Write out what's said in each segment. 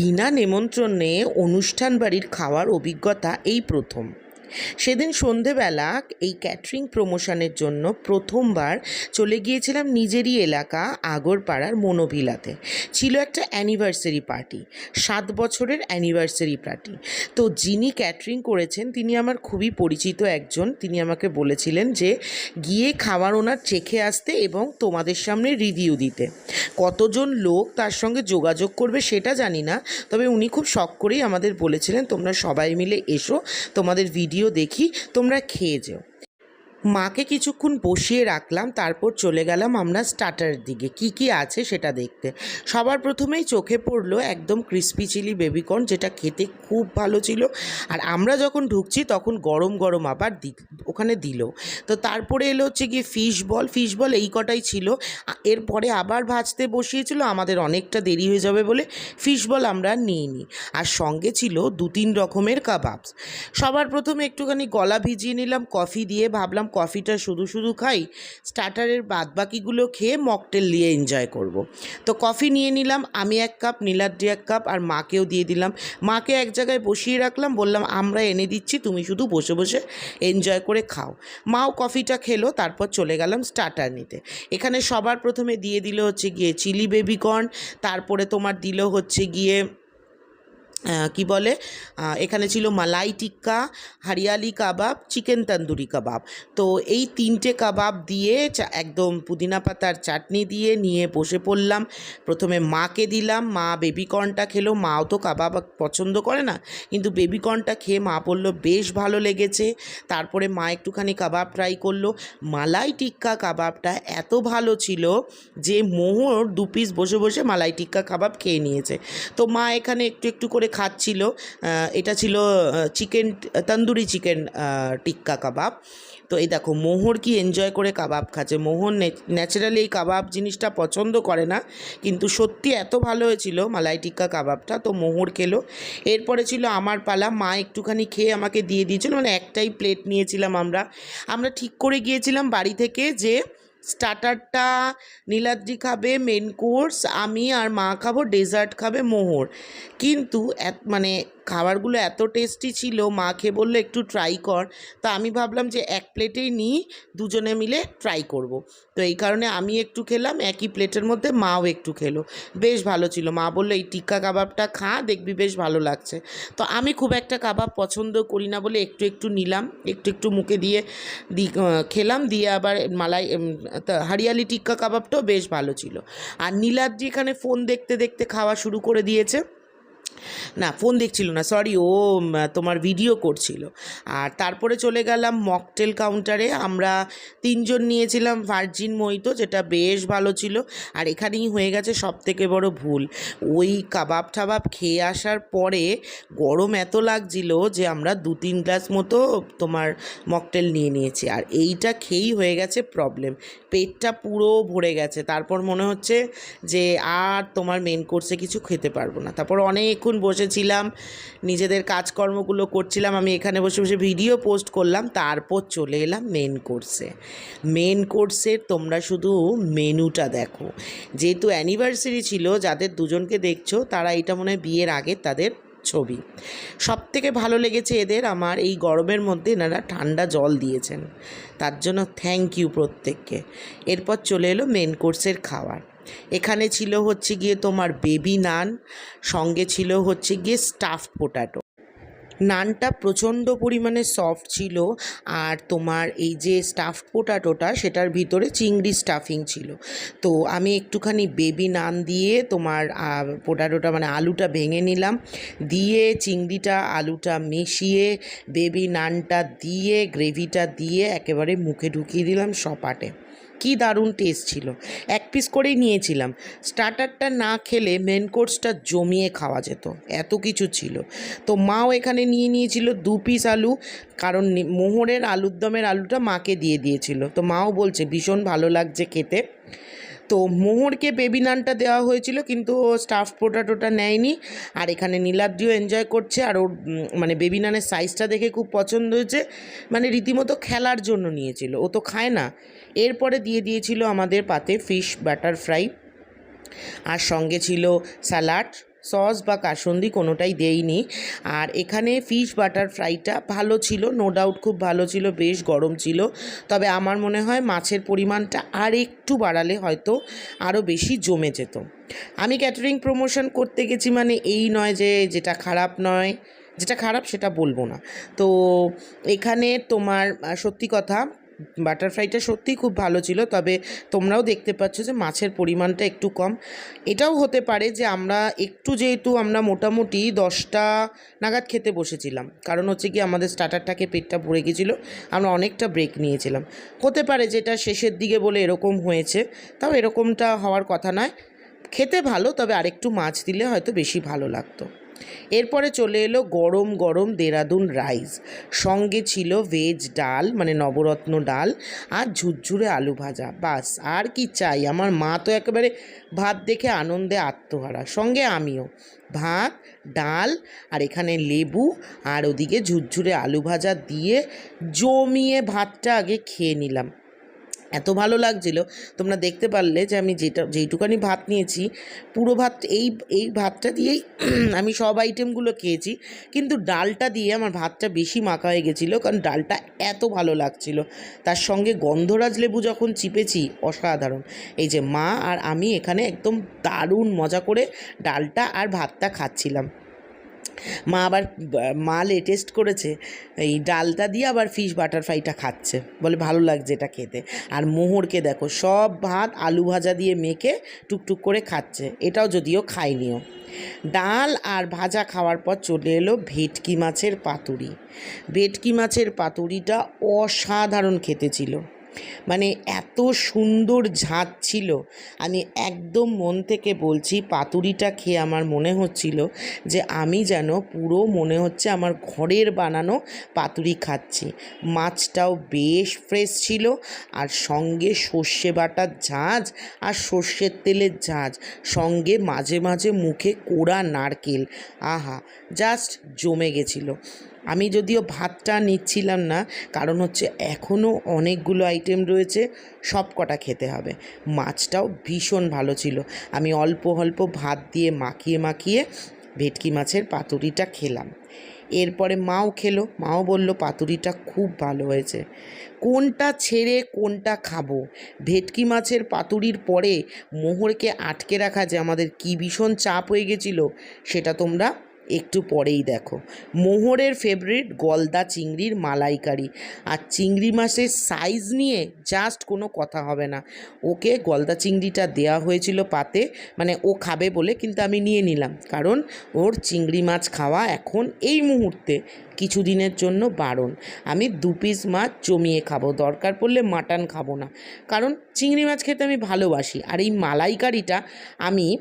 বিনা নেমন্ত্রণে অনুষ্ঠান বাড়ির খাওয়ার অভিজ্ঞতা এই প্রথম। সেদিন সন্ধেবেলা এই ক্যাটারিং প্রমোশনের জন্য প্রথমবার চলে গিয়েছিলাম নিজেরই এলাকা আগরপাড়ার মনোভিলাতে। ছিল একটা অ্যানিভার্সারি পার্টি সাত বছরের অ্যানিভার্সারি পার্টি তো যিনি ক্যাটারিং করেছেন, তিনি আমার খুবই পরিচিত একজন। তিনি আমাকে বলেছিলেন যে, গিয়ে খাবার ওনার চেখে আসতে এবং তোমাদের সামনে রিভিউ দিতে। কতজন লোক তার সঙ্গে যোগাযোগ করবে সেটা জানি না, তবে উনি খুব শখ করেই আমাদের বলেছিলেন, তোমরা সবাই মিলে এসো, তোমাদের ভিডিও দেখি তোমরা খেয়ে যেও। মাকে কিছুক্ষণ বসিয়ে রাখলাম, তারপর চলে গেলাম আমরা স্টার্টারের দিকে। কি কি আছে সেটা দেখতে। সবার প্রথমেই চোখে পড়ল একদম ক্রিস্পি চিলি বেবিকর্ন যেটা খেতে খুব ভালো ছিল। আর আমরা যখন ঢুকছি তখন গরম গরম আবার দি, ওখানে দিল। তো তারপরে এলো হচ্ছে গিয়ে ফিশ বল ফিশ বল এই কটাই ছিল। এরপরে আবার ভাজতে বসিয়েছিল, আমাদের অনেকটা দেরি হয়ে যাবে বলে ফিশ বল আমরা নিইনি। আর সঙ্গে ছিল দু তিন রকমের কাবাবস সবার প্রথমে একটুখানি গলা ভিজিয়ে নিলাম কফি দিয়ে, ভাবলাম কফিটা শুধু শুধু খাই, স্টার্টারের বাদবাকিগুলো খেয়ে মকটেল দিয়ে এনজয় করব। তো কফি নিয়ে নিলাম, আমি এক কাপ, নীলাদ্রি এক কাপ আর মাকেও দিয়ে দিলাম। মাকে এক জায়গায় বসিয়ে রাখলাম, বললাম, আমরা এনে দিচ্ছি, তুমি শুধু বসে বসে এনজয় করে খাও। মাও কফিটা খেলো, তারপর চলে গেলাম স্টার্টার নিতে। এখানে সবার প্রথমে দিয়ে দিল হচ্ছে গিয়ে চিলি বেবিকর্ন তারপরে তোমার দিল হচ্ছে গিয়ে কি বলে? এখানে ছিল মালাই টিক্কা, হারিয়ালি কাবাব, চিকেন তন্দুরি কাবাব। তো এই তিনটে কাবাব দিয়ে একদম পুদিনা পাতার চাটনি দিয়ে নিয়ে বসে পড়লাম। প্রথমে মাকে দিলাম, মা বেবিকর্নটা খেলো। মাও তো কাবাব পছন্দ করে না, কিন্তু বেবিকর্নটা খেয়ে মা বলল, বেশ ভালো লেগেছে। তারপরে মা একটুখানি কাবাব ট্রাই করল। মালাই টিক্কা কাবাবটা এত ভালো ছিল যে মোহর দু পিস বসে বসে মালাই টিক্কা কাবাব খেয়ে নিয়েছে। তো মা এখানে একটু একটু করে খাচ্ছিল এটা ছিল চিকেন, তন্দুরি চিকেন টিক্কা কাবাব। তো এই দেখো, মোহর কি এনজয় করে কাবাব খাচ্ছে? মোহর ন্যাচারালি এই কাবাব জিনিসটা পছন্দ করে না, কিন্তু সত্যি এত ভালো হয়েছিল মালাই টিক্কা কাবাবটা, তো মোহর খেলো। এরপরে ছিল আমার পালা, মা একটুখানি খেয়ে আমাকে দিয়ে দিয়েছিল মানে একটাই প্লেট নিয়েছিলাম আমরা। আমরা ঠিক করে গিয়েছিলাম বাড়ি থেকে যে স্টার্টারটা নীলাদ্রি খাবে মেন কোর্স আমি আর মা খাব ডেজার্ট খাবে মোহর। কিন্তু এক মানে খাবারগুলো এত টেস্টি ছিল, মা খেয়ে বলল, একটু ট্রাই কর। তো আমি ভাবলাম যে এক প্লেটেই নিই, দুজনে মিলে ট্রাই করব। তো এই কারণে আমি একটু খেলাম, একই প্লেটের মধ্যে মাও একটু খেলো। বেশ ভালো ছিল। মা বলল, এই টিক্কা কাবাবটা খা, দেখবি বেশ ভালো লাগছে। তো আমি খুব একটা কাবাব পছন্দ করি না বলে একটু একটু নিলাম, একটু একটু মুখে দিয়ে খেলাম, দিয়ে আবার মালাই হারিয়ালি টিক্কা কাবাবটাও বেশ ভালো ছিল। আর নীলাদ্রি এখানে ফোন দেখতে দেখতে খাওয়া শুরু করে দিয়েছে। না ফোন দেখছিল না সরি ও তোমার ভিডিও করছিল। আর তারপরে চলে গেলাম মকটেল কাউন্টারে আমরা তিনজন নিয়েছিলাম ভার্জিন মহিতো যেটা বেশ ভালো ছিল। আর এখানেই হয়ে গেছে সব থেকে বড় ভুল। ওই কাবাব টাবাব খেয়ে আসার পরে গরম এত লাগছিল যে আমরা দু তিন গ্লাস মতো তোমার মকটেল নিয়ে নিয়েছি। আর এইটা খেয়েই হয়ে গেছে প্রবলেম পেটটা পুরো ভরে গেছে। তারপর মনে হচ্ছে যে আর তোমার মেন কোর্সে কিছু খেতে পারব না। তারপর অনেকক্ষণ বসেছিলাম, নিজেদের কাজকর্মগুলো করছিলাম, আমি এখানে বসে বসে ভিডিও পোস্ট করলাম, তারপর চলে এলাম মেন কোর্সে মেন কোর্সের তোমরা শুধু মেনুটা দেখো। যেহেতু অ্যানিভার্সারি ছিল, যাদের দুজনকে দেখছ, তারা এটা মনে হয় বিয়ের আগে তাদের ছবি। সব থেকে ভালো লেগেছে এদের আমার এই গরমের মধ্যে এনারা ঠান্ডা জল দিয়েছেন। তার জন্য থ্যাংক ইউ প্রত্যেককে। এরপর চলে এলো মেন কোর্সের খাবার। এখানে ছিল হচ্ছে গিয়ে তোমার বেবি নান সঙ্গে ছিল হচ্ছে গিয়ে স্টাফ পোটাটো নানটা প্রচণ্ড পরিমাণে সফট ছিল আর তোমার এই যে স্টাফ পোটাটোটা সেটার ভিতরে চিংড়ি স্টাফিং ছিল। তো আমি একটুখানি বেবি নান দিয়ে তোমার পোটাটোটা মানে আলুটা ভেঙে নিলাম, দিয়ে চিংড়িটা, আলুটা মিশিয়ে বেবি নানটা দিয়ে গ্রেভিটা দিয়ে একেবারে মুখে ঢুকিয়ে দিলাম সপাটে। কি দারুণ টেস্ট ছিল। পিস করেই নিয়েছিলাম। স্টার্টারটা না খেলে মেন কোর্সটা জমিয়ে খাওয়া যেত। এত কিছু ছিল। তো মাও এখানে নিয়ে নিয়েছিল দু পিস আলু, কারণ মোহরের আলুর দমের আলুটা মাকে দিয়ে দিয়েছিল। তো মাও বলছে, ভীষণ ভালো লাগছে খেতে। তো মোহরকে বেবি নানটা দেওয়া হয়েছিল, কিন্তু ও স্টাফ পোটাটোটা নেয়নি। আর এখানে নীলাদ্রিও এনজয় করছে, আর ওর মানে বেবি নানের সাইজটা দেখে খুব পছন্দ হয়েছে। মানে রীতিমতো খেলার জন্য নিয়েছিল। ও তো খায় না। এরপরে দিয়ে দিয়েছিল আমাদের পাতে ফিশ বাটার ফ্রাই আর সঙ্গে ছিল স্যালাড সস বা কাসন্দি, কোনোটাই দেইনি। আর এখানে ফিশ বাটার ফ্রাইটা ভালো ছিল নো ডাউট খুব ভালো ছিল, বেশ গরম ছিল। তবে আমার মনে হয় মাছের পরিমাণটা আর একটু বাড়ালে হয়তো আরও বেশি জমে যেত। আমি ক্যাটারিং প্রমোশন করতে গেছি মানে এই নয় যে যেটা খারাপ নয়, যেটা খারাপ সেটা বলব না। তো এখানে তোমার সত্যি কথা বাটারফ্লাইটা সত্যিই খুব ভালো ছিল, তবে তোমরাও দেখতে পাচ্ছ যে মাছের পরিমাণটা একটু কম। এটাও হতে পারে যে আমরা একটু যেহেতু আমরা মোটামুটি দশটা নাগাদ খেতে বসেছিলাম, কারণ হচ্ছে কি আমাদের স্টার্টারটাকে পেটটা ভরে গেছিল, আমরা অনেকটা ব্রেক নিয়েছিলাম। হতে পারে যেটা শেষের দিকে বলে এরকম হয়েছে, তাও এরকমটা হওয়ার কথা নয়। খেতে ভালো, তবে আরেকটু মাছ দিলে হয়তো বেশি ভালো লাগতো। এরপরে চলে এলো গরম গরম দেরাদুন রাইস। সঙ্গে ছিল ভেজ ডাল মানে নবরত্ন ডাল আর ঝুরঝুরে আলু ভাজা। বাস, আর কি চাই? আমার মা তো একেবারে ভাত দেখে আনন্দে আত্মহারা। সঙ্গে আমিও। ভাত, ডাল আর এখানে লেবু আর ওদিকে ঝুরঝুরে আলু ভাজা দিয়ে জমিয়ে ভাতটা আগে খেয়ে নিলাম। এত ভালো লাগছিল। তোমরা দেখতে পারলে যে আমি যেটা, যেইটুকানি ভাত নিয়েছি, পুরো ভাত এই এই ভাতটা দিয়েই আমি সব আইটেমগুলো খেয়েছি। কিন্তু ডালটা দিয়ে আমার ভাতটা বেশি মাখা হয়ে গেছিল কারণ ডালটা এত ভালো লাগছিল। তার সঙ্গে গন্ধরাজ লেবু যখন চিপেছি, অসাধারণ। এই যে মা আর আমি এখানে একদম দারুণ মজা করে ডালটা আর ভাতটা খাচ্ছিলাম। মা আবার, মা লেটেস্ট করেছে, এই ডালটা দিয়ে আবার ফিশ বাটার ফ্রাইটা খাচ্ছে। বলে ভালো লাগছে এটা খেতে। আর মোহরকে দেখো, সব ভাত আলু ভাজা দিয়ে মেখে টুকটুক করে খাচ্ছে। এটাও যদিও খায়নিও। ডাল আর ভাজা খাওয়ার পর চলে এলো ভেটকি মাছের পাতুরি। ভেটকি মাছের পাতুরিটা অসাধারণ খেতে ছিল। মানে এত সুন্দর ঝাঁজ ছিল। আমি একদম মন থেকে বলছি, পাতুরিটা খেয়ে আমার মনে হচ্ছিল যে আমি যেন পুরো মনে হচ্ছে আমার ঘরের বানানো পাতুরি খাচ্ছি। মাছটাও বেশ ফ্রেশ ছিল আর সঙ্গে সর্ষে বাটার ঝাঁজ আর সর্ষের তেলের ঝাঁজ, সঙ্গে মাঝে মাঝে মুখে কোড়া নারকেল। আহা জাস্ট জমে গেছিল। আমি যদিও ভাতটা নিচ্ছিলাম না, কারণ হচ্ছে এখনও অনেকগুলো আইটেম রয়েছে সব কটা খেতে হবে। মাছটাও ভীষণ ভালো ছিল। আমি অল্প অল্প ভাত দিয়ে মাখিয়ে মাখিয়ে ভেটকি মাছের পাতুরিটা খেলাম। এরপরে মাও খেলো। মাও বলল, পাতুরিটা খুব ভালো হয়েছে। কোনটা ছেড়ে কোনটা খাব? ভেটকি মাছের পাতুরির পরে মোহরকে আটকে রাখা যে আমাদের কী ভীষণ চাপ হয়ে গেছিল, সেটা তোমরা একটু পরেই দেখো। মোহরের ফেভারিট গলদা চিংড়ির মালাইকারি। আর চিংড়ি মাছের সাইজ নিয়ে জাস্ট কোনো কথা হবে না। ওকে গলদা চিংড়িটা দেওয়া হয়েছিল পাতে মানে ও খাবে বলে কিন্তু আমি নিয়ে নিলাম। কারণ ওর চিংড়ি মাছ খাওয়া এখন এই মুহূর্তে কিছু দিনের জন্য বারণ। আমি দু পিস মাছ জমিয়ে খাব, দরকার পড়লে মাটন খাব না। কারণ চিংড়ি মাছ খেতে আমি ভালোবাসি। আর এই মালাইকারিটা আমি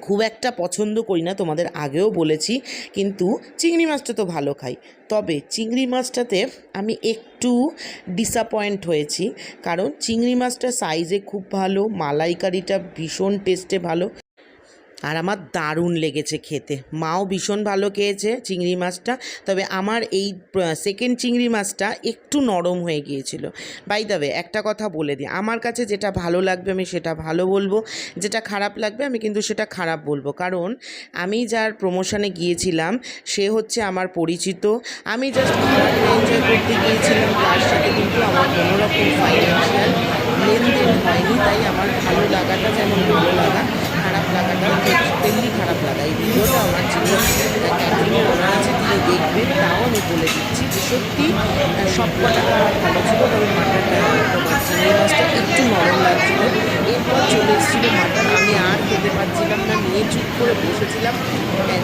খুব একটা পছন্দ করি না, তোমাদের আগেও বলেছি, কিন্তু চিংড়ি মাছটা তো ভালো খাই। তবে চিংড়ি মাছটাতে আমি একটু ডিসঅ্যাপয়েন্ট হয়েছি, কারণ চিংড়ি মাছটা সাইজে খুব ভালো, মালাইকারিটা ভীষণ টেস্টে ভালো। আর আমার দারুণ লেগেছে খেতে। মাও ভীষণ ভালো খেয়েছে চিংড়ি মাছটা, তবে আমার এই সেকেন্ড চিংড়ি মাছটা একটু নরম হয়ে গিয়েছিল। বাই দাবে একটা কথা বলে দিই, আমার কাছে যেটা ভালো লাগবে আমি সেটা ভালো বলব, যেটা খারাপ লাগবে আমি কিন্তু সেটা খারাপ বলব। কারণ আমি যার প্রমোশনে গিয়েছিলাম, সে হচ্ছে আমার পরিচিত। আমি জাস্ট এনজয় করতে গিয়েছিলাম, তার সাথে কিন্তু আমার কোনো রকম ফাইন্যান্সিয়াল লেনদেন হয়নি, তাই আমার ভালো লাগাটা যেমন ভালো লাগা। লাগাটা তেমনি খারাপ লাগা। এই ভিডিওটা আমার ক্যাটারিংয়ের ওনার আছে দিয়ে দেখবে, তাও আমি বলে দিচ্ছি যে সত্যি সব কটা খারাপ ভালো ছিল, তবে তোমার চিংড়ি মাছটা একটু নরম লাগছিল এরপর চলে এসেছিল মাটন আমি আর খেতে পারছিলাম না নিয়ে চুপ করে বসেছিলাম।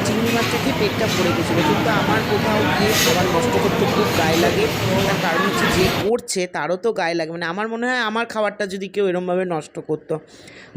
চিংড়ি মাছটা খেয়ে পেটটা ভরে গেছিল। কিন্তু আমার কোথাও গিয়ে খাবার নষ্ট করতে খুব গায়ে লাগে। তার কারণ হচ্ছে যে করছে, তারও তো গায়ে লাগে। মানে আমার মনে হয় আমার খাবারটা যদি কেউ এরমভাবে নষ্ট করতো,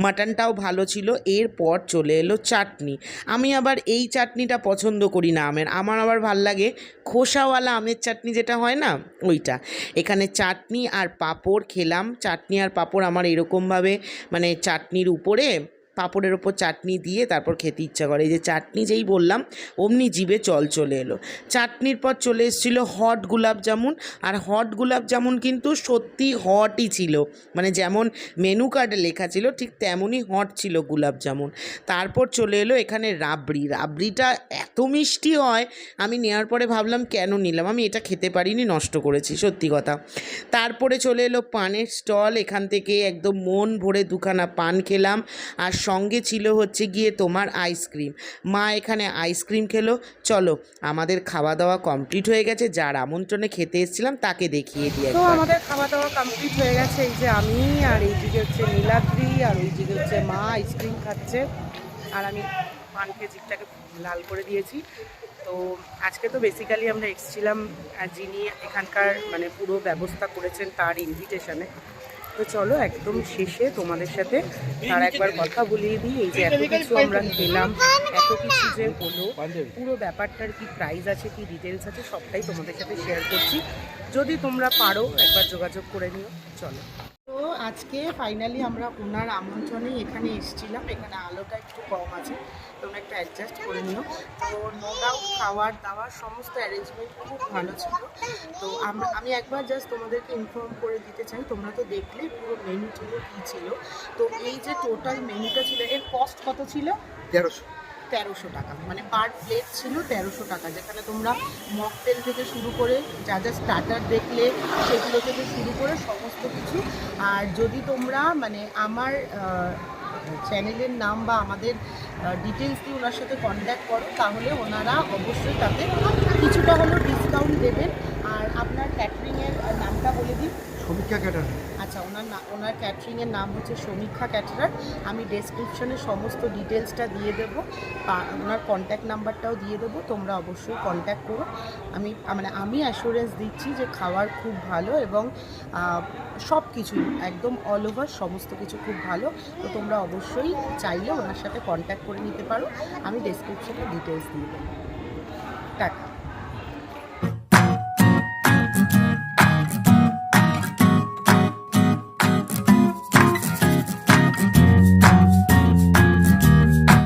মাটনটাও ভালো ছিল। এরপর চলে এলো চাটনি। আমি আবার এই চাটনিটা পছন্দ করি না আমের। আমার আবার ভালো লাগে খোসাওয়ালা আমের চাটনি যেটা হয় না, ওইটা। এখানে চাটনি আর পাঁপড় খেলাম। চাটনি আর পাঁপড় আমার এরকমভাবে মানে চাটনির উপরে পাঁপড়ের ওপর চাটনি দিয়ে তারপর খেতে ইচ্ছা করে। এই যে চাটনি যেই বললাম, অমনি জিভে জল চলে এলো। চাটনির পর চলে এসেছিল হট গোলাপ জামুন। আর হট গোলাপ জামুন কিন্তু সত্যি হটই ছিল। মানে যেমন মেনু কার্ডে লেখা ছিল, ঠিক তেমনই হট ছিল গোলাপ জামুন। তারপর চলে এলো এখানে রাবড়ি। রাবড়িটা এত মিষ্টি হয়, আমি নেওয়ার পরে ভাবলাম, কেন নিলাম? আমি এটা খেতে পারিনি, নষ্ট করেছি, সত্যি কথা। তারপরে চলে এলো পানের স্টল। এখান থেকে একদম মন ভরে দুখানা পান খেলাম। আর সঙ্গে ছিল হচ্ছে গিয়ে তোমার আইসক্রিম। মা এখানে আইসক্রিম খেলো। চলো আমাদের খাওয়া দাওয়া কমপ্লিট হয়ে গেছে। যার আমন্ত্রণে খেতে এসেছিলাম তাকে দেখিয়ে দিয়ে তো আমাদের খাওয়া দাওয়া কমপ্লিট হয়ে গেছে। এই যে আমি আর এই দিকে হচ্ছে নীলাদ্রি আর ওই দিকে হচ্ছে মা আইসক্রিম খাচ্ছে। আর আমি পান খেয়ে জিপটাকে লাল করে দিয়েছি। তো আজকে তো বেসিক্যালি আমরা এসেছিলাম যিনি এখানকার মানে পুরো ব্যবস্থা করেছেন তার ইনভিটেশনে তো চলো একদম শেষে তোমাদের সাথে তার একবার কথা বলিয়ে দিই। এই যে এত কিছু আমরা খেলাম, এত কিছু যে হলো, পুরো ব্যাপারটার কি প্রাইস আছে, কি ডিটেলস আছে, সবটাই তোমাদের সাথে শেয়ার করছি। যদি তোমরা পারো, একবার যোগাযোগ করে নিও। চলো। আজকে ফাইনালি আমরা ওনার আমন্ত্রণেই এখানে এসেছিলাম। এখানে আলোটা একটু কম আছে, তোমরা একটু অ্যাডজাস্ট করে নিও। তো নো ডাউট খাওয়ার, দাওয়ার সমস্ত অ্যারেঞ্জমেন্ট খুব ভালো ছিল। তো আমরা, আমি একবার জাস্ট তোমাদেরকে ইনফর্ম করে দিতে চাই, তোমরা তো দেখলে পুরো মেনু ছিল কী ছিল। তো এই যে টোটাল মেনুটা ছিল, এর কস্ট কত ছিল? তেরোশো। তেরোশো টাকা। মানে পার প্লেট ছিল তেরোশো টাকা, যেখানে তোমরা মকটেল থেকে শুরু করে যা যা স্টার্টার দেখলে সেগুলো থেকে শুরু করে সমস্ত কিছু। আর যদি তোমরা মানে আমার চ্যানেলের নাম বা আমাদের ডিটেলস দিয়ে ওনার সাথে কন্ট্যাক্ট করো, তাহলে ওনারা অবশ্যই তাতে কিছুটা হলেও ডিসকাউন্ট দেবেন। আর আপনার ক্যাটারিংয়ের নামটা বলে দিন। সমীক্ষা ক্যাটার। আচ্ছা ওনার না, ওনার ক্যাটারিংয়ের নাম হচ্ছে সমীক্ষা ক্যাটারার। আমি ডেসক্রিপশনে সমস্ত ডিটেলসটা দিয়ে দেবো। ওনার কন্ট্যাক্ট নাম্বারটাও দিয়ে দেবো। তোমরা অবশ্যই কন্ট্যাক্ট করো। আমি মানে আমি অ্যাসুরেন্স দিচ্ছি যে খাওয়ার খুব ভালো এবং সব কিছুই একদম অল ওভার সমস্ত কিছু খুব ভালো। তো তোমরা অবশ্যই চাইলে ওনার সাথে কন্ট্যাক্ট করে নিতে পারো। আমি ডেসক্রিপশনে ডিটেলস দিয়ে দেবো। টাটা।